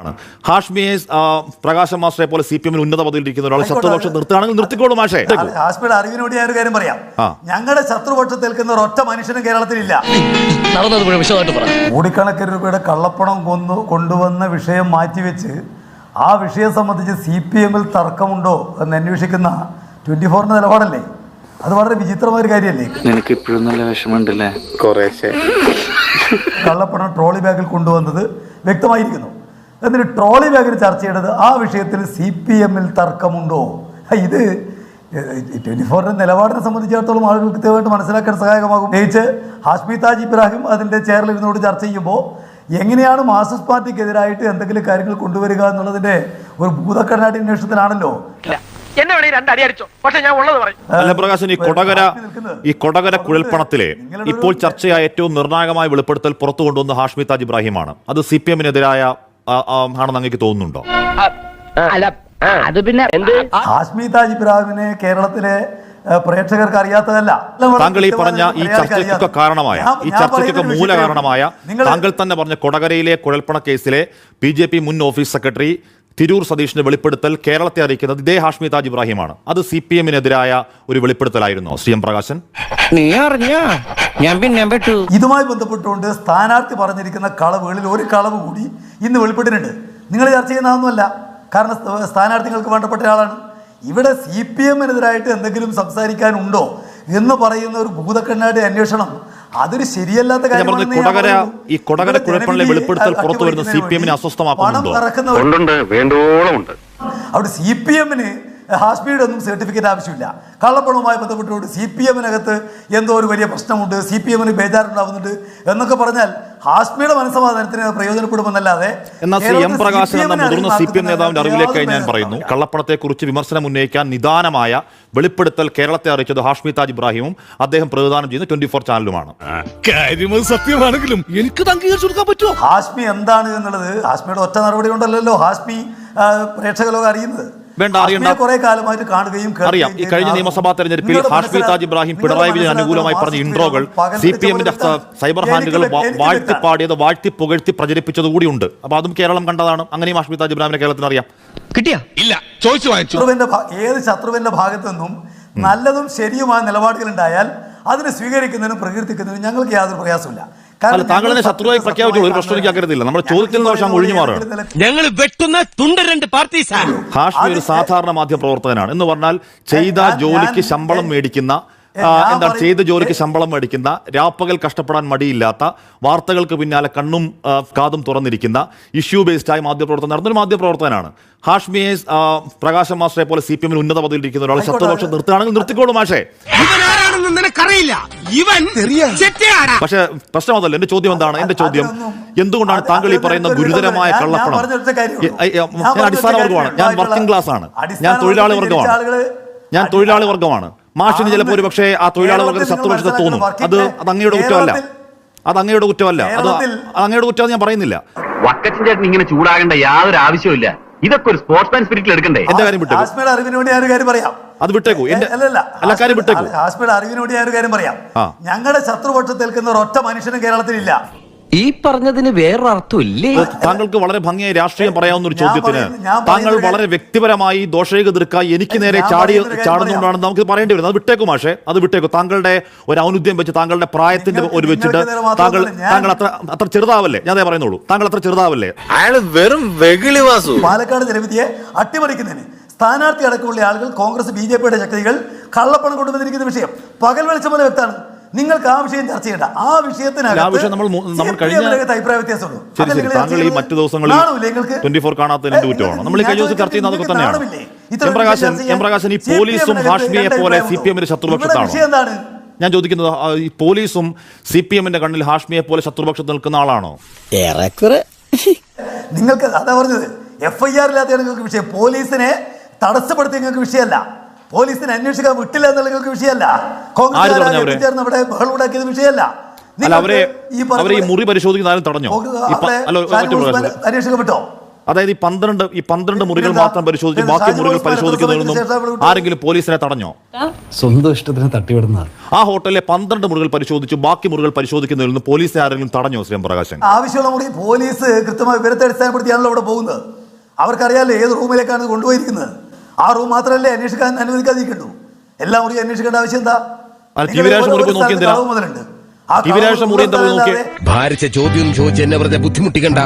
ആണ്. ഹാഷ്മിയെ പ്രകാശ മാസ്റ്ററെ പോലെ സി പി എമ്മിൽ ഉന്നത പദവിയിലിരിക്കുന്ന ഒരാൾ. ശത്രുപക്ഷം നിർത്തുകയാണെങ്കിൽ നിർത്തിക്കോളൂ മാഷേ. ഹാഷ്മിയുടെ അറിവിനോട് ഞാൻ ഒരു കാര്യം പറയാം. ഞങ്ങളുടെ ശത്രുപക്ഷത്തിൽ നിൽക്കുന്ന ഒറ്റ മനുഷ്യനും കേരളത്തിലില്ല. കോടിക്കണക്കിന് രൂപയുടെ കള്ളപ്പണം കൊന്നു കൊണ്ടുവന്ന വിഷയം മാറ്റിവെച്ച് ആ വിഷയം സംബന്ധിച്ച് സി പി എമ്മിൽ തർക്കമുണ്ടോ എന്ന് അന്വേഷിക്കുന്ന ട്വന്റി ഫോറിന്റെ നിലപാടല്ലേ? അത് വളരെ വിചിത്രമായ ഒരു കാര്യമല്ലേ നിനക്ക് ഇപ്പോഴും നല്ല വിഷമമുണ്ടല്ലേ? കുറേശ്ശെ. കള്ളപ്പണം ട്രോളി ബാഗിൽ കൊണ്ടുവന്നത് വ്യക്തമായിരിക്കുന്നു. എന്നിട്ട് ട്രോളി ബാഗിന് ചർച്ച ചെയ്യേണ്ടത് ആ വിഷയത്തിൽ സി പി എമ്മിൽ തർക്കമുണ്ടോ? ഇത് ട്വന്റി ഫോറിന്റെ നിലപാടിനെ സംബന്ധിച്ചിടത്തോളം ആളുകൾ കൃത്യമായിട്ട് മനസ്സിലാക്കാൻ സഹായകമാകും. പ്രത്യേകിച്ച് ഹാഷ്മി താജ് ഇബ്രാഹിം അതിന്റെ ചെയറിലിരുന്നോട് ചർച്ച ചെയ്യുമ്പോൾ എങ്ങനെയാണ് മാർക്സിസ്റ്റ് പാർട്ടിക്കെതിരായിട്ട് എന്തെങ്കിലും കാര്യങ്ങൾ കൊണ്ടുവരിക എന്നുള്ളതിന്റെ ഒരു ഭൂതക്കടനാട്ടി അന്വേഷണത്തിലാണല്ലോ. അല്ല പ്രകാശൻ ഈ കൊടകര ഈ കൊടകര കുഴൽപ്പണത്തിലെ ഇപ്പോൾ ചർച്ചയായ ഏറ്റവും നിർണായകമായ വെളിപ്പെടുത്തൽ പുറത്തു കൊണ്ടുവന്ന ഹാഷ്മി താജ് ഇബ്രാഹിമാണ്. അത് സി പി എമ്മിനെതിരായ ആണെന്ന് അങ്ങേക്ക് തോന്നുന്നുണ്ടോ? അല്ല അത് പിന്നെ എന്ത്? ഹാഷ്മി താജ് ഇബ്രാഹിമിനെ കേരളത്തിലെ പ്രേക്ഷകർക്ക് അറിയാത്തതല്ല. താങ്കൾ ഈ പറഞ്ഞ ഈ ചർച്ചയ്ക്കൊക്കെ കാരണമായ ഈ ചർച്ചയ്ക്കൊക്കെ മൂല കാരണമായ താങ്കൾ തന്നെ പറഞ്ഞ കൊടകരയിലെ കുഴൽപ്പണ കേസിലെ ബി ജെ പി മുൻ ഓഫീസ് സെക്രട്ടറി തിരൂർ സതീഷിന്റെ വെളിപ്പെടുത്തൽ കേരളത്തെ അറിയിക്കുന്നത് ഇതേ ഹാഷ്മി താജ് ഇബ്രാഹിമാണ്. അത് സി പി എമ്മിനെതിരായ ഒരു വെളിപ്പെടുത്തലായിരുന്നു. ശ്രീ എം പ്രകാശൻ. നീ അറിഞ്ഞ? ഞാൻ പിന്നെ പെട്ടു ഇതുമായി ബന്ധപ്പെട്ടുകൊണ്ട് സ്ഥാനാർത്ഥി പറഞ്ഞിരിക്കുന്ന കളവുകളിൽ ഒരു കളവ് കൂടി ഇന്ന് വെളിപ്പെട്ടിട്ടുണ്ട് നിങ്ങൾ ചർച്ച ചെയ്യുന്നതൊന്നുമല്ല കാരണം സ്ഥ- സ്ഥാനാർത്ഥികൾക്ക് വേണ്ടപ്പെട്ട ആളാണ് ഇവിടെ സി പി എമ്മിനെതിരായിട്ട് എന്തെങ്കിലും സംസാരിക്കാനുണ്ടോ എന്ന് പറയുന്ന ഒരു ഭൂതക്കണ്ണാടി അന്വേഷണം അതൊരു ശരിയല്ലാത്ത കാര്യം പറഞ്ഞു, കൊടകര- ഈ കൊടകര കുഴപ്പങ്ങളെ വെളിപ്പെടുത്തൽ പുറത്തു വരുന്ന സി പി നെ വേണ്ടി അസ്വസ്ഥമാക്കുന്നുണ്ടോ? അവിടെ സി പി എമ്മിന് ഹാഷ്മിയുടെ ഒന്നും സർട്ടിഫിക്കറ്റ് ആവശ്യമില്ല. കള്ളപ്പണവുമായി ബന്ധപ്പെട്ടുകൊണ്ട് സി പി എമ്മിനകത്ത് എന്തോ ഒരു വലിയ പ്രശ്നമുണ്ട് സി പി എമ്മിന് ബേജാറുണ്ടാവുന്നുണ്ട് എന്നൊക്കെ പറഞ്ഞാൽ ഹാഷ്മിയുടെ മനസ്സമാധാനത്തിന് പ്രയോജനപ്പെടുമെന്നല്ലാതെ എന്നാൽ എം പ്രകാശൻ എന്ന CPM നെ മുതിർന്ന സി പി എം നേതാവിന്റെ അറിവിലേക്കായി ഞാൻ പറയുന്നു. കള്ളപ്പണത്തെക്കുറിച്ച് വിമർശനം ഉന്നയിക്കാൻ നിദാനമായ വെളിപ്പെടുത്തൽ കേരളത്തെ അറിയിച്ചത് ഹാഷ്മി താജ് ഇബ്രാഹിമും അദ്ദേഹം പ്രതിദാനം ചെയ്യുന്ന ട്വന്റി ഫോർ ചാനലുമാണ്. സത്യമാണെങ്കിലും എനിക്ക് പറ്റുമോ? ഹാഷ്മി എന്താണ് എന്നുള്ളത് ഹാഷ്മിയുടെ ഒറ്റ നടപടി കൊണ്ടല്ലോ ഹാഷ്മി ആ, പ്രേക്ഷകലോകം അറിയുന്നത്. വേണ്ട, അറിയണ്ട. കുറെ കാലമായിട്ട് കാണുകയും അറിയാം. ഈ കഴിഞ്ഞ നിയമസഭാ തെരഞ്ഞെടുപ്പിൽ ഹാഷ്മി താജ് ഇബ്രാഹിം പിണറായി വിജയൻ അനുകൂലമായി പറഞ്ഞ ഇൻട്രോകൾ സി പി എമ്മിന്റെ സൈബർ ഹാൻഡുകൾ വാഴ്ത്തി പാടിയത് വാഴ്ത്തി പുകഴ്ത്തി പ്രചരിപ്പിച്ചത് കൂടിയുണ്ട് അപ്പൊ അതും കേരളം കണ്ടതാണ്. അങ്ങനെയും ഹാഷ്മി താജ് ഇബ്രാഹിമിനെ കേരളത്തിന് അറിയാം. കിട്ടിയാ? ഇല്ല ചോദിച്ചു ഏത് ശത്രുവിന്റെ ഭാഗത്തു നിന്നും നല്ലതും ശരിയുമായ നിലപാടുകൾ ഉണ്ടായാൽ അതിനെ സ്വീകരിക്കുന്നതിനും പ്രകീർത്തിക്കുന്നതിനും ഞങ്ങൾക്ക് യാതൊരു പ്രയാസമില്ല അല്ല താങ്കൾ തന്നെ ശത്രുവായി പ്രഖ്യാപിച്ചോളൂ ഒരു പ്രശ്നം എനിക്ക് ആക്കരുതില്ല നമ്മുടെ ചോദ്യത്തിൽ നിന്ന് പക്ഷേ ഒഴിഞ്ഞു മാറുകയാണ്. ഞങ്ങൾ വെട്ടുന്ന തുണ്ട രണ്ട് പാർട്ടി ഹാഷ്മി ഒരു സാധാരണ മാധ്യമ പ്രവർത്തകനാണ്. എന്ന് പറഞ്ഞാൽ ചെയ്ത ജോലിക്ക് ശമ്പളം മേടിക്കുന്ന എന്താ എന്താണ് ചെയ്ത ജോലിക്ക് ശമ്പളം മേടിക്കുന്ന രാപ്പകൽ കഷ്ടപ്പെടാൻ മടിയില്ലാത്ത വാർത്തകൾക്ക് പിന്നാലെ കണ്ണും കാതും തുറന്നിരിക്കുന്ന ഇഷ്യൂ ബേസ്ഡ് ആയി മാധ്യമപ്രവർത്തനം നടന്നൊരു മാധ്യമപ്രവർത്തകനാണ് ഹാഷ്മിയെ പ്രകാശം മാസ്റ്ററെ പോലെ സി പി എമ്മിൽ ഉന്നത പദവിയിലിരിക്കുന്ന ഒരാൾ. ശത്രുപക്ഷം നിർത്തുകയാണെങ്കിൽ നിർത്തിക്കോളൂ മാഷേ. ആരാണെന്ന് നിനക്കറിയില്ല. ഇവൻ പക്ഷെ പ്രശ്നം അതല്ല എന്റെ ചോദ്യം എന്താണ്? എന്റെ ചോദ്യം എന്തുകൊണ്ടാണ് താങ്കൾ ഈ പറയുന്ന ഗുരുതരമായ കള്ളപ്പണം? ഞാൻ അടിസ്ഥാന വർഗമാണ് ഞാൻ വർക്കിംഗ് ക്ലാസ് ആണ്. ഞാൻ തൊഴിലാളി വർഗമാണ് ഞാൻ തൊഴിലാളി വർഗമാണ് മാഷിന് ചിലപ്പോൾ ഒരു പക്ഷേ ആ തൊഴിലാളി വർഗത്തെ കേരളത്തിൽ ശത്രുപക്ഷത്തെ തോന്നും. അത് അത് അങ്ങയുടെ കുറ്റമല്ല. അത് അങ്ങയുടെ കുറ്റമല്ല. അത് അങ്ങയുടെ കുറ്റം ഞാൻ പറയുന്നില്ല. വക്കച്ചൻ ചേട്ടൻ ഇങ്ങനെ ചൂടാകേണ്ട യാതൊരു ആവശ്യമില്ല ഇതൊക്കെ ഒരു സ്പോർട്സ്മാൻ സ്പിരിറ്റിൽ എടുക്കണ്ടേ? എന്റെ കാര്യം വിട്ടേക്കൂ. ആസ്മയുടെ അറിവിന് വേണ്ടി ഞാൻ ഒരു കാര്യം പറയാം. അത് വിട്ടേക്കൂ. എന്റെ അല്ല കാര്യം വിട്ടേക്കൂ. ആസ്മയുടെ അറിവിന് വേണ്ടി ഞാൻ ഒരു കാര്യം പറയാം. ആ. ഞങ്ങളുടെ ശത്രുപക്ഷത്തിൽ നിൽക്കുന്ന ഒരൊറ്റ മനുഷ്യനും കേരളത്തിലില്ല. ഈ പറഞ്ഞതിന് വേറൊരർത്ഥമില്ലേ താങ്കൾക്ക് വളരെ ഭംഗിയായി രാഷ്ട്രീയം പറയാവുന്ന ഒരു ചോദ്യത്തിന് താങ്കൾ വളരെ വ്യക്തിപരമായി ദോഷൈക തീർക്കായി എനിക്ക് നേരെ ചാടി ചാടുന്നതുകൊണ്ടാണ് നമുക്ക് പറയേണ്ടി വരുന്നത്. അത് വിട്ടേക്കും മാഷേ. അത് വിട്ടേക്കും. താങ്കളുടെ ഒരു ഔന്നത്യം വെച്ച് താങ്കളുടെ പ്രായത്തിന്റെ ഒരു വെച്ചിട്ട് താങ്കൾ താങ്കൾ അത്ര അത്ര ചെറുതാവല്ലേ? ഞാൻ പറയുന്നുള്ളൂ. താങ്കൾ അത്ര ചെറുതാവല്ലേ? അയാൾ വെറും വെകിളി വാസു. പാലക്കാട് ജനവിധിയെ അട്ടിമറിക്കുന്നതിന് സ്ഥാനാർത്ഥി അടക്കമുള്ള ആളുകൾ കോൺഗ്രസ് ബി ജെ പിയുടെ ശക്തികൾ കള്ളപ്പണം കൊണ്ടുവന്നിരിക്കുന്ന വിഷയം. പകൽ വെളിച്ചം പോലെ വ്യക്തമാണ്. നിങ്ങൾക്ക് ആ വിഷയം ചർച്ച ചെയ്യണ്ട. ആ വിഷയത്തിനകത്ത് ആ വിഷയം നമ്മൾ നമ്മൾ കഴിഞ്ഞ- നകത്ത് അഭിപ്രായ വ്യത്യാസമുള്ളൂ താങ്കൾ ഈ മറ്റു ദിവസങ്ങളിൽ? ട്വന്റി ഫോർ കുറ്റമാണ്? നമ്മൾ കഴിഞ്ഞ ദിവസം ചർച്ച ചെയ്യുന്ന അതൊക്കെ തന്നെയാണ്. നാണമില്ലേ? എം പ്രകാശൻ എം പ്രകാശൻ ഈ പോലീസും ഹാഷ്മിയെ പോലെ സി? പി എമ്മിന്റെ ശത്രുപക്ഷത്താണ്? ഞാൻ ചോദിക്കുന്നത് ഈ പോലീസും സി പി എമ്മിന്റെ കണ്ണിൽ ഹാഷ്മിയെ പോലെ ശത്രുപക്ഷത്ത് നിൽക്കുന്ന ആളാണോ? നിങ്ങൾക്ക് അതാ പറഞ്ഞത് എഫ് ഐ ആർ ഇല്ലാത്ത നിങ്ങൾക്ക് വിഷയം. പോലീസിനെ തടസ്സപ്പെടുത്തിയ നിങ്ങൾക്ക് വിഷയമല്ല. പോലീസിനെ അന്വേഷിക്കാൻ വിട്ടില്ല എന്നുള്ള നിങ്ങൾക്ക് വിഷയമല്ല. കോൺഗ്രസ് ചേർന്ന് അവിടെ ബഹളം ഉണ്ടാക്കിയത് വിഷയമല്ല. ഈ മുറി പരിശോധിക്കുന്ന തടഞ്ഞോ? അന്വേഷിക്കാൻ വിട്ടോ അതായത് ഈ പന്ത്രണ്ട് ഈ പന്ത്രണ്ട് മുറികൾ മാത്രം പരിശോധിച്ച് ബാക്കി മുറികൾ പരിശോധിക്കുന്നതിനൊന്നും. ആരെങ്കിലും പോലീസിനെ തടഞ്ഞോ? സ്വന്തം ഇഷ്ടത്തിന് തട്ടിവിടുന്ന ആ ഹോട്ടലിലെ പന്ത്രണ്ട് മുറികൾ പരിശോധിച്ചു ബാക്കി മുറികൾ പരിശോധിക്കുന്നതിൽ നിന്ന് പോലീസിനെ ആരെങ്കിലും തടഞ്ഞോ ശ്രീ പ്രകാശൻ? ആവശ്യമുള്ള മുറി പോലീസ് കൃത്യമായി വിവരത്തെ അടിസ്ഥാനപ്പെടുത്തിയാണല്ലോ അവിടെ പോകുന്നത്. അവർക്കറിയാലോ ഏത് റൂമിലേക്കാണ് കൊണ്ടുപോയിരിക്കുന്നത്. ആ റൂം മാത്രമല്ലേ അന്വേഷിക്കാൻ അനുവദിക്കാതിരിക്കുന്നു എല്ലാം മുറിയും അന്വേഷിക്കേണ്ട ആവശ്യം എന്താ? മുറി മുറി ഭാരിച്ച ചോദ്യം ചോദിച്ച് എന്നെ വെറുതെ ബുദ്ധിമുട്ടിക്കണ്ട.